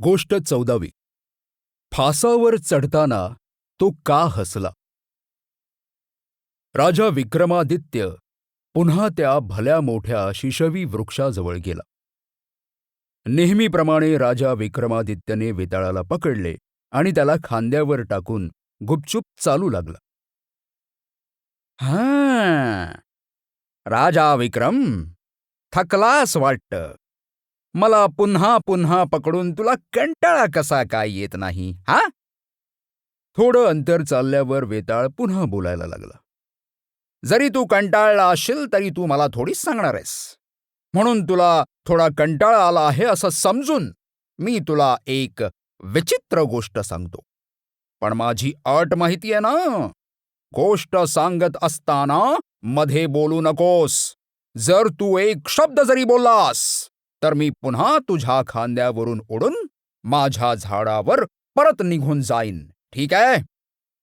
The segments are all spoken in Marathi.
गोष्ट चौदावी. फासावर चढताना तो का हसला? राजा विक्रमादित्य पुन्हा त्या भल्या मोठ्या शिशवी वृक्षाजवळ गेला. नेहमीप्रमाणे राजा विक्रमादित्यने वेताळाला पकडले आणि त्याला खांद्यावर टाकून गुपचूप चालू लागला. हा राजा विक्रम थकलास वाटतं. मला पुन्हा पुन्हा पकडून तुला कंटाळा कसा काय येत नाही हा? थोडं अंतर चालल्यावर वेताळ पुन्हा बोलायला लागला. जरी तू कंटाळला असशील तरी तू मला थोडीच सांगणार आहेस. म्हणून तुला थोडा कंटाळा आला आहे असं समजून मी तुला एक विचित्र गोष्ट सांगतो. पण माझी अट माहिती आहे ना? गोष्ट सांगत असताना मध्ये बोलू नकोस. जर तू एक शब्द जरी बोललास तर मी पुन्हा तुझ्या खांद्यावरून उडून माझ्या झाडावर परत निघून जाईन. ठीक आहे?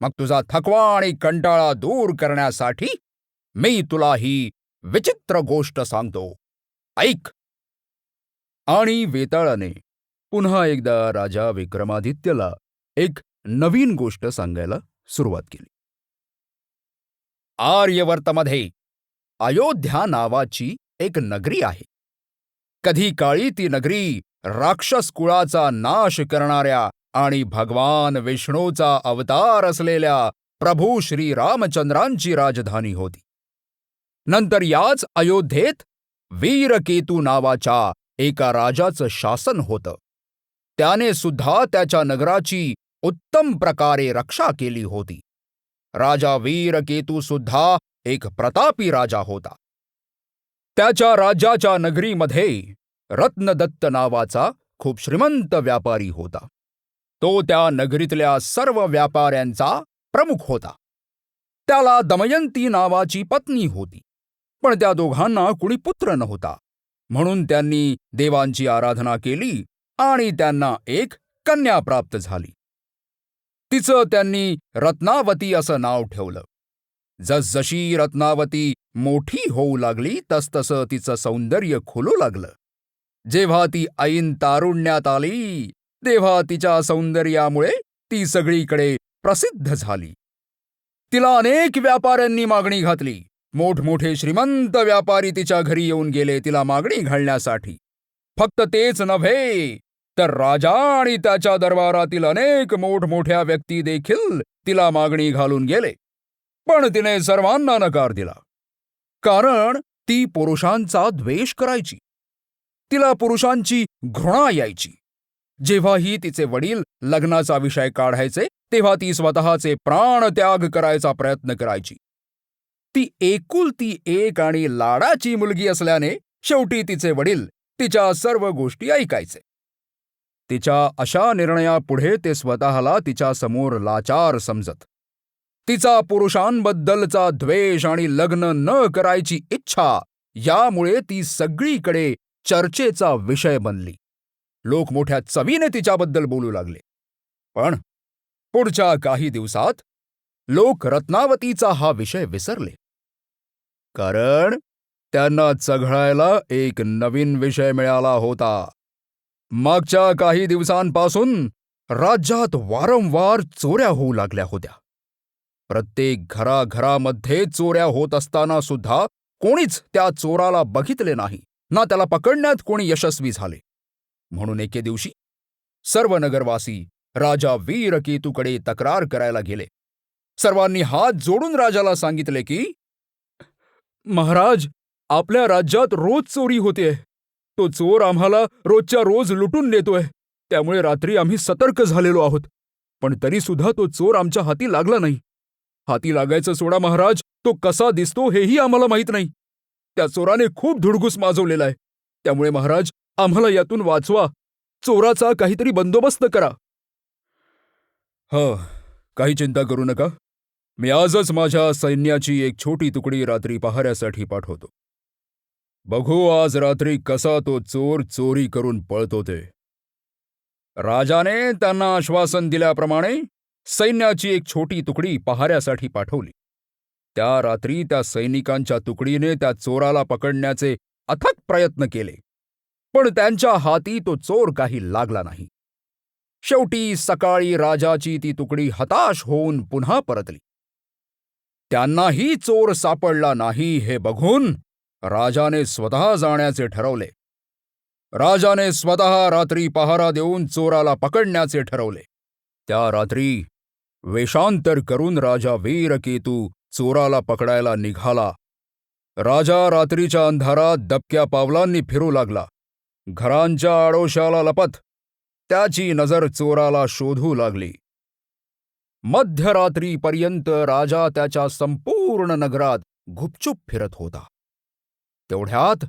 मग तुझा थकवा आणि कंटाळा दूर करण्यासाठी मी तुला ही विचित्र गोष्ट सांगतो. ऐक. आणि वेताळाने पुन्हा एकदा राजा विक्रमादित्यला एक नवीन गोष्ट सांगायला सुरुवात केली. आर्यवर्तमध्ये अयोध्या नावाची एक नगरी आहे. कधी काळी ती नगरी राक्षस कुळाचा नाश करणाऱ्या आणि भगवान विष्णूचा अवतार असलेल्या प्रभू श्री रामचंद्रांची राजधानी होती. नंतर याच अयोध्येत वीरकेतू नावाच्या एका राजाचं शासन होतं. त्याने सुद्धा त्याच्या नगराची उत्तम प्रकारे रक्षा केली होती. राजा वीरकेतू सुद्धा एक प्रतापी राजा होता. त्याच्या राज्याच्या नगरीमध्ये रत्नदत्त नावाचा खूप श्रीमंत व्यापारी होता. तो त्या नगरीतल्या सर्व व्यापाऱ्यांचा प्रमुख होता. त्याला दमयंती नावाची पत्नी होती पण त्या दोघांना कुणी पुत्र नव्हता. म्हणून त्यांनी देवांची आराधना केली आणि त्यांना एक कन्या प्राप्त झाली. तिचं त्यांनी रत्नावती असं नाव ठेवलं. जसजशी रत्नावती मोठी होऊ लागली तसतसं तिचं सौंदर्य खुलू लागलं. जेव्हा ती ऐन तारुण्यात आली तेव्हा तिच्या सौंदर्यामुळे ती सगळीकडे प्रसिद्ध झाली. तिला अनेक व्यापाऱ्यांनी मागणी घातली. मोठमोठे श्रीमंत व्यापारी तिच्या घरी येऊन गेले तिला मागणी घालण्यासाठी. फक्त तेच नव्हे तर राजा आणि त्याच्या दरबारातील अनेक मोठमोठ्या व्यक्ती देखील तिला मागणी घालून गेले. पण तिने सर्वांना नकार दिला. कारण ती पुरुषांचा द्वेष करायची. तिला पुरुषांची घृणा यायची. जेव्हाही तिचे वडील लग्नाचा विषय काढायचे तेव्हा ती स्वतःचे प्राण त्याग करायचा प्रयत्न करायची. ती एकुलती एक आणि लाडाची मुलगी असल्याने शेवटी तिचे वडील तिच्या सर्व गोष्टी ऐकायचे. तिच्या अशा निर्णयापुढे ते स्वतःला तिच्या समोर लाचार समजत. तिचा पुरुषांबद्दलचा द्वेष आणि लग्न न करायची इच्छा यामुळे ती सगळीकडे चर्चेचा विषय बनली. लोक मोठ्या चवीने तिच्याबद्दल बोलू लागले. पण पुढच्या काही दिवसात लोक रत्नावतीचा हा विषय विसरले. कारण त्यांना चघळायला एक नवीन विषय मिळाला होता. मागच्या काही दिवसांपासून राज्यात वारंवार चोऱ्या होऊ लागल्या होत्या. प्रत्येक घराघरामध्ये चोऱ्या होत असताना सुद्धा कोणीच त्या चोराला बघितले नाही ना त्याला पकडण्यात कोणी यशस्वी झाले. म्हणून एके दिवशी सर्व नगरवासी राजा वीरकेतूकडे तक्रार करायला गेले. सर्वांनी हात जोडून राजाला सांगितले की महाराज आपल्या राज्यात रोज चोरी होते. तो चोर आम्हाला रोजच्या रोज लुटून नेतोय. त्यामुळे रात्री आम्ही सतर्क झालेलो आहोत. पण तरी सुद्धा तो चोर आमच्या हाती लागला नाही. हाती लागायचं सोडा महाराज. तो कसा दिसतो हेही आम्हाला माहीत नाही. त्या चोराने खूप धुडगूस माजवलेला आहे. त्यामुळे महाराज आम्हाला यातून वाचवा. चोराचा काहीतरी बंदोबस्त करा. ह काही चिंता करू नका. मी आजच माझ्या सैन्याची एक छोटी तुकडी रात्री पहाऱ्यासाठी पाठवतो. बघू आज रात्री कसा तो चोर चोरी करून पळतो ते. राजाने त्यांना आश्वासन दिल्याप्रमाणे सैन्याची एक छोटी तुकडी पहाऱ्यासाठी पाठवली. त्या रात्री त्या सैनिकांच्या तुकडीने त्या चोराला पकडण्याचे अथक प्रयत्न केले. पण त्यांच्या हाती तो चोर काही लागला नाही. शेवटी सकाळी राजाची ती तुकडी हताश होऊन पुन्हा परतली. त्यांनाही चोर सापडला नाही हे बघून राजाने स्वतः जाण्याचे ठरवले. राजाने स्वतः रात्री पहारा देऊन चोराला पकडण्याचे ठरवले. त्या रात्री वेषांतर करून राजा वीरकेतू चोराला पकडायला निघाला. राजा रात्रीच्या अंधारात दबक्या पावलांनी फिरू लागला. घरांच्या आडोशाला लपत त्याची नजर चोराला शोधू लागली. मध्यरात्रीपर्यंत राजा त्याच्या संपूर्ण नगरात गुपचूप फिरत होता. तेवढ्यात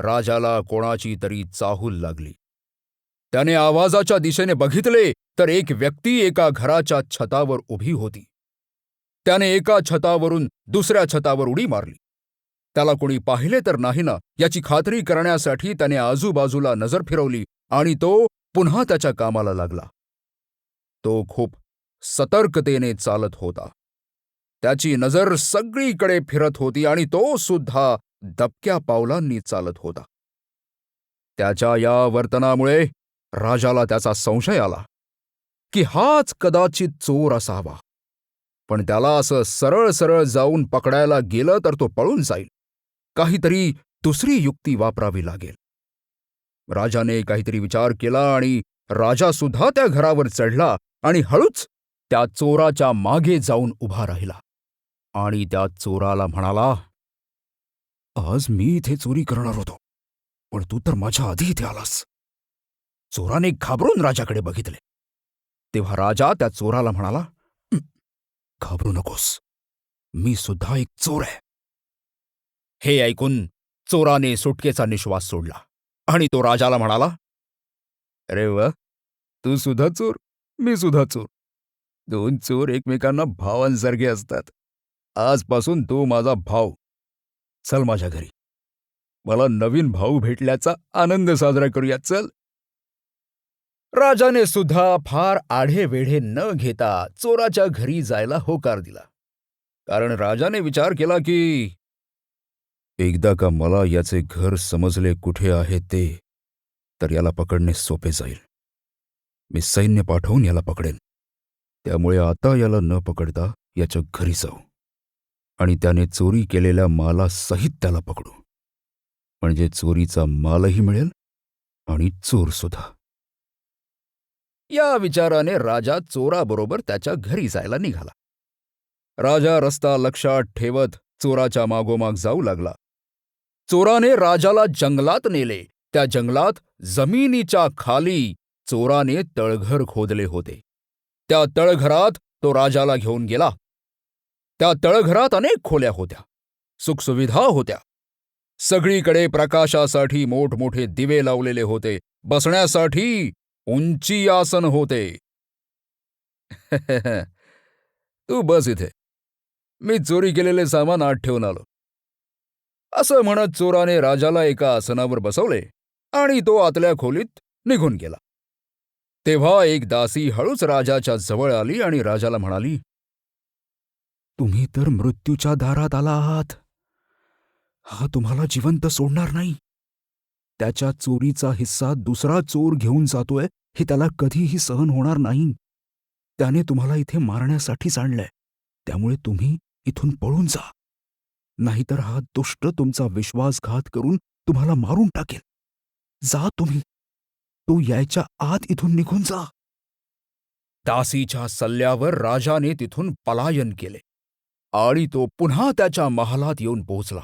राजाला कोणाची तरी चाहूल लागली. त्याने आवाजाच्या दिशेने बघितले तर एक व्यक्ती एका घराच्या छतावर उभी होती. त्याने एका छतावरून दुसऱ्या छतावर उडी मारली. त्याला कोणी पाहिले तर नाही ना याची खात्री करण्यासाठी त्याने आजूबाजूला नजर फिरवली आणि तो पुन्हा त्याच्या कामाला लागला. तो खूप सतर्कतेने चालत होता. त्याची नजर सगळीकडे फिरत होती आणि तो सुद्धा दबक्या पावलांनी चालत होता. त्याच्या या वर्तनामुळे राजाला त्याचा संशय आला की हाच कदाचित चोर असावा. पण त्याला असं सरळ सरळ जाऊन पकडायला गेलं तर तो पळून जाईल. काहीतरी दुसरी युक्ती वापरावी लागेल. राजाने काहीतरी विचार केला आणि राजा सुद्धा त्या घरावर चढला आणि हळूच त्या चोराच्या मागे जाऊन उभा राहिला. आणि त्या चोराला म्हणाला आज मी इथे चोरी करणार होतो पण तू तर माझ्या आधी इथे आलास. चोराने घाबरून राजाकडे बघितले. तेव्हा राजा त्या चोराला म्हणाला घाबरू नकोस. मी सुद्धा एक चोर आहे. हे ऐकून चोराने सुटकेचा निश्वास सोडला आणि तो राजाला म्हणाला अरे व तू सुद्धा चोर मी सुद्धा चोर. दोन चोर एकमेकांना भावांसारखे असतात. आजपासून तू माझा भाऊ. चल माझ्या घरी. मला नवीन भाऊ भेटल्याचा आनंद साजरा करूया चल. राजाने सुद्धा फार आढेवेढे न घेता चोराच्या घरी जायला होकार दिला. कारण राजाने विचार केला की एकदा का मला याचे घर समजले कुठे आहे ते तर याला पकडणे सोपे जाईल. मी सैन्य पाठवून याला पकडेन. त्यामुळे आता याला न पकडता याच्या घरी जाऊ. आणि त्याने चोरी केलेल्या मालासहित त्याला पकडू. म्हणजे चोरीचा मालही मिळेल आणि चोरसुद्धा या विचाराने राजा चोराबरोबर त्याच्या घरी जायला निघाला. राजा रस्ता लक्षात ठेवत चोराच्या मागोमाग जाऊ लागला. चोराने राजाला जंगलात नेले. त्या जंगलात जमिनीच्या खाली चोराने तळघर खोदले होते. त्या तळघरात तो राजाला घेऊन गेला. त्या तळघरात अनेक खोल्या होत्या. सुखसुविधा होत्या. सगळीकडे प्रकाशासाठी मोठमोठे दिवे लावलेले होते. बसण्यासाठी उंची आसन होते. तू बस इथे. मी चोरी केलेले सामान आत ठेवून आलो. असं म्हणत चोराने राजाला एका आसनावर बसवले आणि तो आतल्या खोलीत निघून गेला. तेव्हा एक दासी हळूच राजाच्या जवळ आली आणि राजाला म्हणाली तुम्ही तर मृत्यूच्या दारात आला आहात. हा तुम्हाला जिवंत सोडणार नाही. त्याच्या चोरीचा हिस्सा दुसरा चोर घेऊन जातोय हे त्याला कधीही सहन होणार नाही. त्याने तुम्हाला इथे मारण्यासाठीच आणलंय. त्यामुळे तुम्ही इथून पळून जा. नाहीतर हा दुष्ट तुमचा विश्वासघात करून तुम्हाला मारून टाकेल. जा तुम्ही. तो यायच्या आत इथून निघून जा. दासीच्या सल्ल्यावर राजाने तिथून पलायन केले आणि तो पुन्हा त्याच्या महालात येऊन पोहोचला.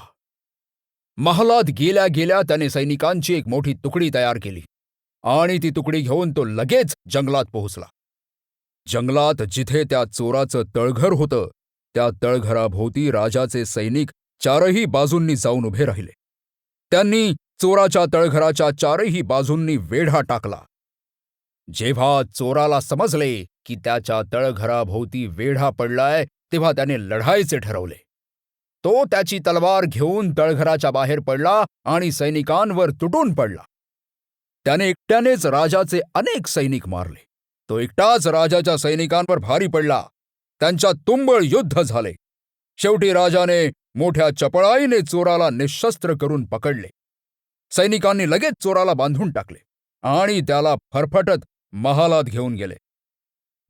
महालात गेल्या गेल्या त्याने सैनिकांची एक मोठी तुकडी तयार केली आणि ती तुकडी घेऊन तो लगेच जंगलात पोहोचला. जंगलात जिथे त्या चोराचं तळघर होतं त्या तळघराभोवती राजाचे सैनिक चारही बाजूंनी जाऊन उभे राहिले. त्यांनी चोराच्या तळघराच्या चारही बाजूंनी वेढा टाकला. जेव्हा चोराला समजले की त्याच्या तळघराभोवती वेढा पडलाय तेव्हा त्याने लढायचे ठरवले. तो त्याची तलवार घेऊन तळघराच्या बाहेर पडला आणि सैनिकांवर तुटून पडला. त्याने एकट्यानेच राजाचे अनेक सैनिक मारले. तो एकटाच राजाच्या सैनिकांवर भारी पडला. त्यांच्या तुंबळ युद्ध झाले. शेवटी राजाने मोठ्या चपळाईने चोराला निशस्त्र करून पकडले. सैनिकांनी लगेच चोराला बांधून टाकले आणि त्याला फरफटत महालात घेऊन गेले.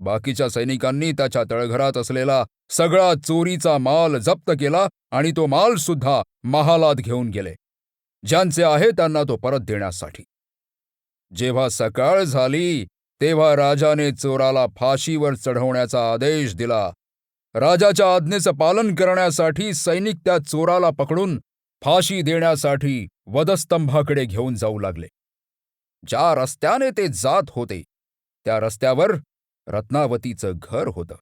बाकीच्या सैनिकांनी त्याच्या तळघरात असलेला सगळा चोरीचा माल जप्त केला आणि तो माल सुद्धा महालात घेऊन गेले. ज्यांचे आहे त्यांना तो परत देण्यासाठी. जेव्हा सकाळ झाली तेव्हा राजाने चोराला फाशीवर चढवण्याचा आदेश दिला. राजाच्या आज्ञेचं पालन करण्यासाठी सैनिक त्या चोराला पकडून फाशी देण्यासाठी वधस्तंभाकडे घेऊन जाऊ लागले. ज्या रस्त्याने ते जात होते त्या रस्त्यावर रत्नावतीचं घर होतं.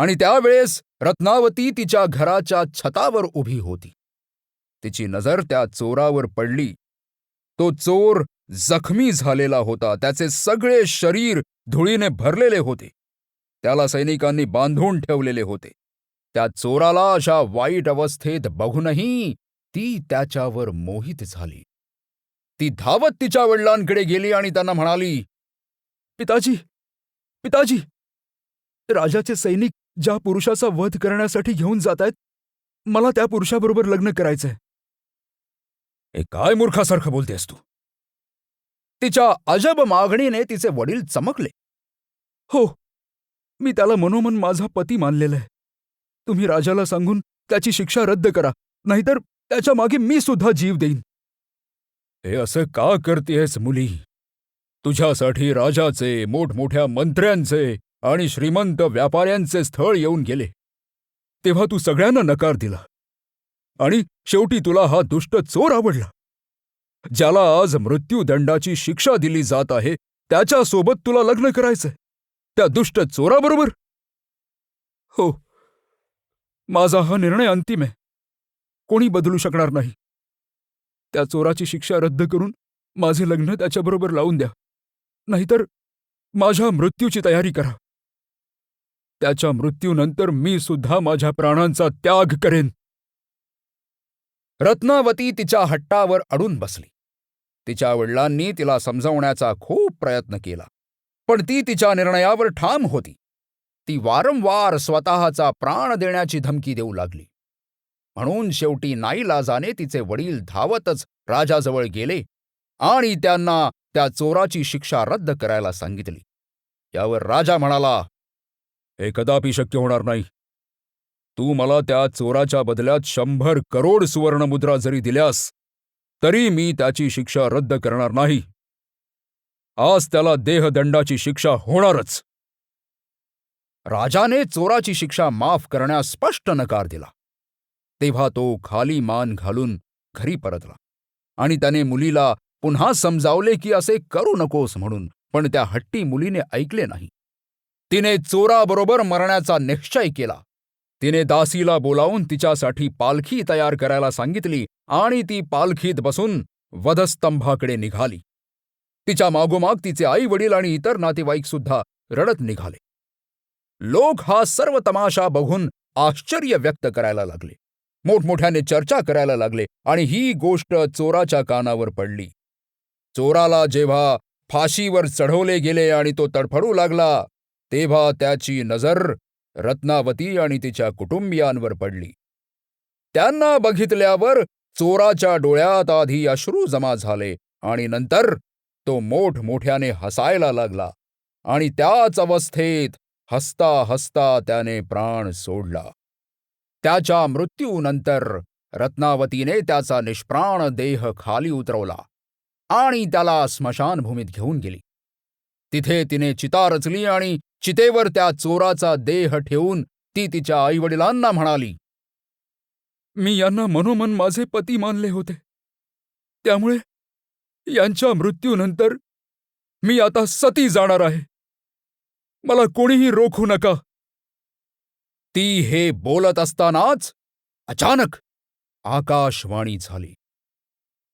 आणि त्यावेळेस रत्नावती तिच्या घराच्या छतावर उभी होती. तिची नजर त्या चोरावर पडली. तो चोर जखमी झालेला होता. त्याचे सगळे शरीर धुळीने भरलेले होते. त्याला सैनिकांनी बांधून ठेवलेले होते. त्या चोराला अशा वाईट अवस्थेत बघूनही ती त्याच्यावर मोहित झाली. ती धावत तिच्या वडिलांकडे गेली आणि त्यांना म्हणाली पिताजी पिताजी राजाचे सैनिक ज्या पुरुषाचा वध करण्यासाठी घेऊन जात आहेत मला त्या पुरुषाबरोबर लग्न करायचंय. हे काय मूर्खासारखं बोलतेस तू? तिच्या अजब मागणीने तिचे वडील चमकले. हो मी त्याला मनोमन माझा पती मानलेला आहे तुम्ही राजाला सांगून त्याची शिक्षा रद्द करा नाहीतर त्याच्यामागे मी सुद्धा जीव देईन. हे असं का करतेस मुली? तुझ्यासाठी राजाचे मोठमोठ्या मंत्र्यांचे आणि श्रीमंत व्यापाऱ्यांचे स्थळ येऊन गेले. तेव्हा तू सगळ्यांना नकार दिला. आणि शेवटी तुला हा दुष्ट चोर आवडला. ज्याला आज मृत्यूदंडाची शिक्षा दिली जात आहे त्याच्यासोबत तुला लग्न करायचंय. त्या दुष्ट चोराबरोबर. हो. माझा हा निर्णय अंतिम आहे. कोणी बदलू शकणार नाही. त्या चोराची शिक्षा रद्द करून माझे लग्न त्याच्याबरोबर लावून द्या. नाहीतर माझ्या मृत्यूची तयारी करा. त्याच्या मृत्यूनंतर मी सुद्धा माझ्या प्राणांचा त्याग करेन. रत्नावती तिच्या हट्टावर अडून बसली. तिच्या वडिलांनी तिला समजवण्याचा खूप प्रयत्न केला. पण ती तिच्या निर्णयावर ठाम होती. ती वारंवार स्वतःचा प्राण देण्याची धमकी देऊ लागली. म्हणून शेवटी नाईलाजाने तिचे वडील धावतच राजाजवळ गेले आणि त्यांना त्या चोराची शिक्षा रद्द करायला सांगितली. यावर राजा म्हणाला हे कदापि शक्य होणार नाही. तू मला त्या चोराच्या बदल्यात शंभर करोड सुवर्णमुद्रा जरी दिल्यास तरी मी त्याची शिक्षा रद्द करणार नाही. आज त्याला देहदंडाची शिक्षा होणारच. राजाने चोराची शिक्षा माफ करण्यास स्पष्ट नकार दिला. तेव्हा तो खाली मान घालून घरी परतला आणि त्याने मुलीला पुन्हा समजावले की असे करू नकोस म्हणून पण त्या हट्टी मुलीने ऐकले नाही. तिने चोराबरोबर मरण्याचा निश्चय केला. तिने दासीला बोलावून तिच्यासाठी पालखी तयार करायला सांगितली आणि ती पालखीत बसून वधस्तंभाकडे निघाली. तिच्या मागोमाग तिचे आई वडील आणि इतर नातेवाईक सुद्धा रडत निघाले. लोक हा सर्व तमाशा बघून आश्चर्य व्यक्त करायला लागले. मोठमोठ्याने चर्चा करायला लागले आणि ही गोष्ट चोराच्या कानावर पडली. चोराला जेव्हा फाशीवर चढवले गेले आणि तो तडफडू लागला तेव्हा त्याची नजर रत्नावती आणि तिच्या कुटुंबियांवर पडली. त्यांना बघितल्यावर चोराच्या डोळ्यात आधी अश्रू जमा झाले आणि नंतर तो मोठमोठ्याने हसायला लागला आणि त्याच अवस्थेत हसता हसता त्याने प्राण सोडला. त्याच्या मृत्यूनंतर रत्नावतीने त्याचा निष्प्राण देह खाली उतरवला आणि त्याला स्मशानभूमीत घेऊन गेली. तिथे तिने चिता रचली आणि चितेवर त्या चोराचा देह ठेवून ती तिच्या आईवडिलांना म्हणाली मी यांना मनोमन माझे पती मानले होते. त्यामुळे यांच्या मृत्यूनंतर मी आता सती जाणार आहे. मला कोणीही रोखू नका. ती हे बोलत असतानाच अचानक आकाशवाणी झाली.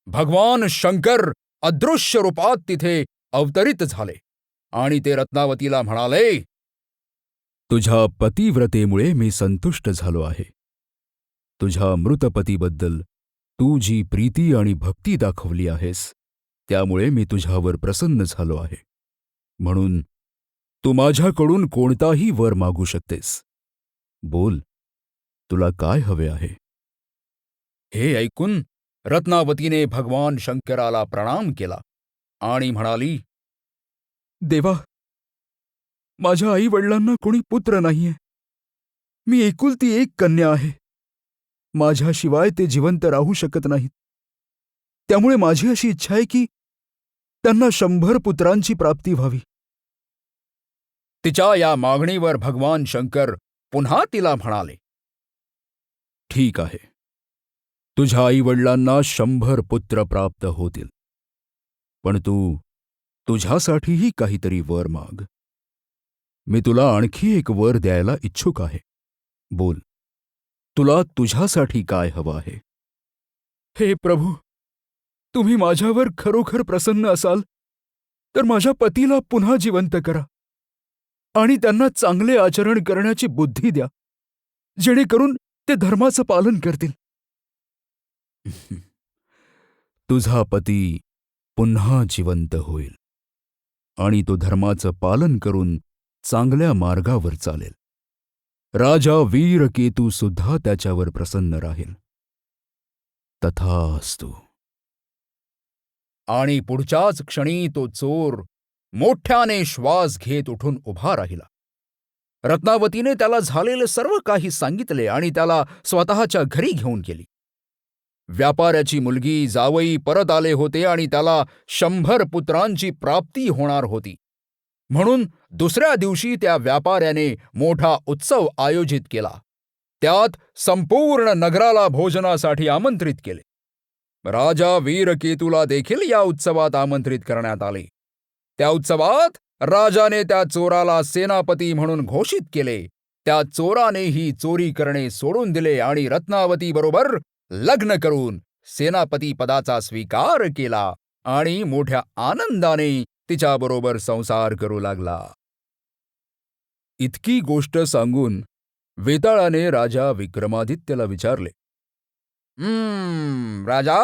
भगवान शंकर अदृश्य रूपात तिथे अवतरित झाले. आणि ते रत्नावतीला म्हणाले तुझ्या पतिव्रतेमुळे मी संतुष्ट झालो आहे. तुझ्या मृतपतीबद्दल तू जी प्रीती आणि भक्ती दाखवली आहेस त्यामुळे मी तुझ्यावर प्रसन्न झालो आहे. म्हणून तू माझ्याकडून कोणताही वर मागू शकतेस. बोल तुला काय हवे आहे? हे ऐकून रत्नावतीने भगवान शंकराला प्रणाम केला आणि म्हणाली देवा माझ्या आई वडिलांना कोणी पुत्र नाहीये. मी एकुलती एक कन्या आहे. माझ्याशिवाय ते जिवंत राहू शकत नाहीत. त्यामुळे माझी अशी इच्छा आहे की त्यांना शंभर पुत्रांची प्राप्ती व्हावी. तिच्या या मागणीवर भगवान शंकर पुन्हा तिला म्हणाले ठीक आहे. तुझ्या आई वडिलांना शंभर पुत्र प्राप्त होतील. पण तू तुझ्यासाठीही काहीतरी वर माग. मी तुला आणखी एक वर द्यायला इच्छुक आहे. बोल. तुला तुझ्यासाठी काय हवं आहे? हे प्रभू तुम्ही माझ्यावर खरोखर प्रसन्न असाल तर माझ्या पतीला पुन्हा जिवंत करा आणि त्यांना चांगले आचरण करण्याची बुद्धी द्या जेणेकरून ते धर्माचं पालन करतील. तुझा पती पुन्हा जिवंत होईल. आणि तो धर्माचं पालन करून चांगल्या मार्गावर चालेल. राजा वीर केतू सुद्धा त्याच्यावर प्रसन्न राहील. तथास्तु. आणि पुढच्याच क्षणी तो चोर मोठ्याने श्वास घेत उठून उभा राहिला. रत्नावतीने त्याला झालेले सर्व काही सांगितले आणि त्याला स्वतःच्या घरी घेऊन गेली. व्यापाऱ्याची मुलगी जावई परत आले होते आणि त्याला शंभर पुत्रांची प्राप्ती होणार होती. म्हणून दुसऱ्या दिवशी त्या व्यापाऱ्याने मोठा उत्सव आयोजित केला. त्यात संपूर्ण नगराला भोजनासाठी आमंत्रित केले. राजा वीरकेतूला देखील या उत्सवात आमंत्रित करण्यात आले. त्या उत्सवात राजाने त्या चोराला सेनापती म्हणून घोषित केले. त्या चोरानेही चोरी करणे सोडून दिले आणि रत्नावती बरोबर लग्न करून सेनापती पदाचा स्वीकार केला आणि मोठ्या आनंदाने तिच्याबरोबर संसार करू लागला. इतकी गोष्ट सांगून वेताळाने राजा विक्रमादित्यला विचारले हम्म राजा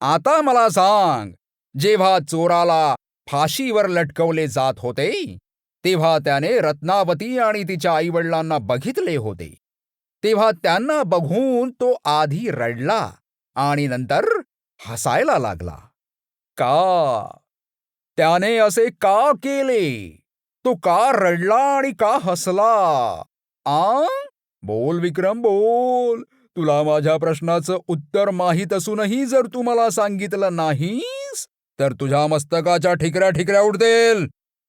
आता मला सांग जेव्हा चोराला फाशीवर लटकवले जात होते तेव्हा त्याने रत्नावती आणि तिच्या आईवडिलांना बघितले होते. तेव्हा त्यांना बघून तो आधी रडला आणि नंतर हसायला लागला. का? त्याने असे का केले? तो का रडला आणि का हसला? आ? बोल विक्रम बोल. तुला माझ्या प्रश्नाचं उत्तर माहीत असूनही जर तू मला सांगितलं नाहीस तर तुझ्या मस्तकाच्या ठिकऱ्या ठिकऱ्या उडतील.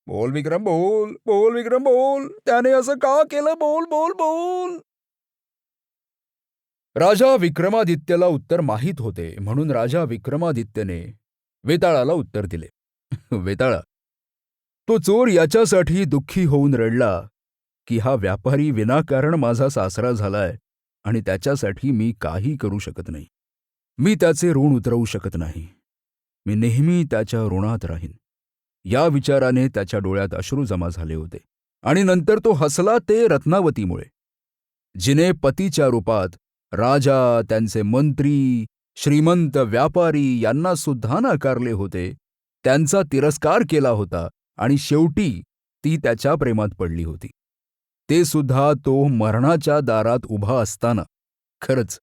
बोल विक्रम बोल. बोल विक्रम बोल. त्याने असं का केलं? बोल बोल बोल. राजा विक्रमादित्यला उत्तर माहीत होते म्हणून राजा विक्रमादित्यने वेताळाला उत्तर दिले. वेताळा तो चोर याच्यासाठी दुःखी होऊन रडला की हा व्यापारी विनाकारण माझा सासरा झालाय आणि त्याच्यासाठी मी काही करू शकत नाही. मी त्याचे ऋण उतरवू शकत नाही. मी नेहमी त्याच्या ऋणात राहीन. या विचाराने त्याच्या डोळ्यात अश्रू जमा झाले होते आणि नंतर तो हसला ते रत्नावतीमुळे. जिने पतीच्या रूपात राजा त्यांचे मंत्री श्रीमंत व्यापारी यांना सुद्धा नाकारले होते. त्यांचा तिरस्कार केला होता आणि शेवटी ती त्याच्या प्रेमात पडली होती. ते सुद्धा तो मरणाच्या दारात उभा असताना. खरंच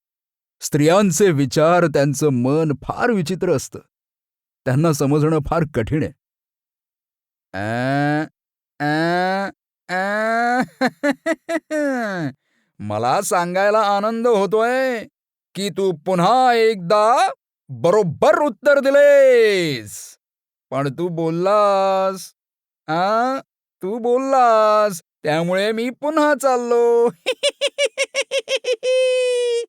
स्त्रियांचे विचार त्यांचं मन फार विचित्र असतं. त्यांना समजणं फार कठीण आहे. अं, अं, अं. मला सांगायला आनंद होतोय की तू पुन्हा एकदा बरोबर उत्तर दिलेस. पण तू बोललास आ? तू बोललास त्यामुळे मी पुन्हा चाललो.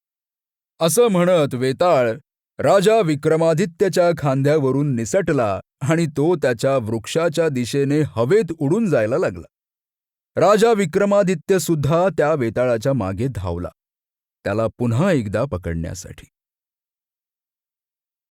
असं म्हणत वेताळ राजा विक्रमादित्यच्या खांद्यावरून निसटला आणि तो त्याच्या वृक्षाच्या दिशेने हवेत उडून जायला लागला. राजा विक्रमादित्य सुद्धा त्या वेताळाच्या मागे धावला. त्याला पुन्हा एकदा पकडण्यासाठी.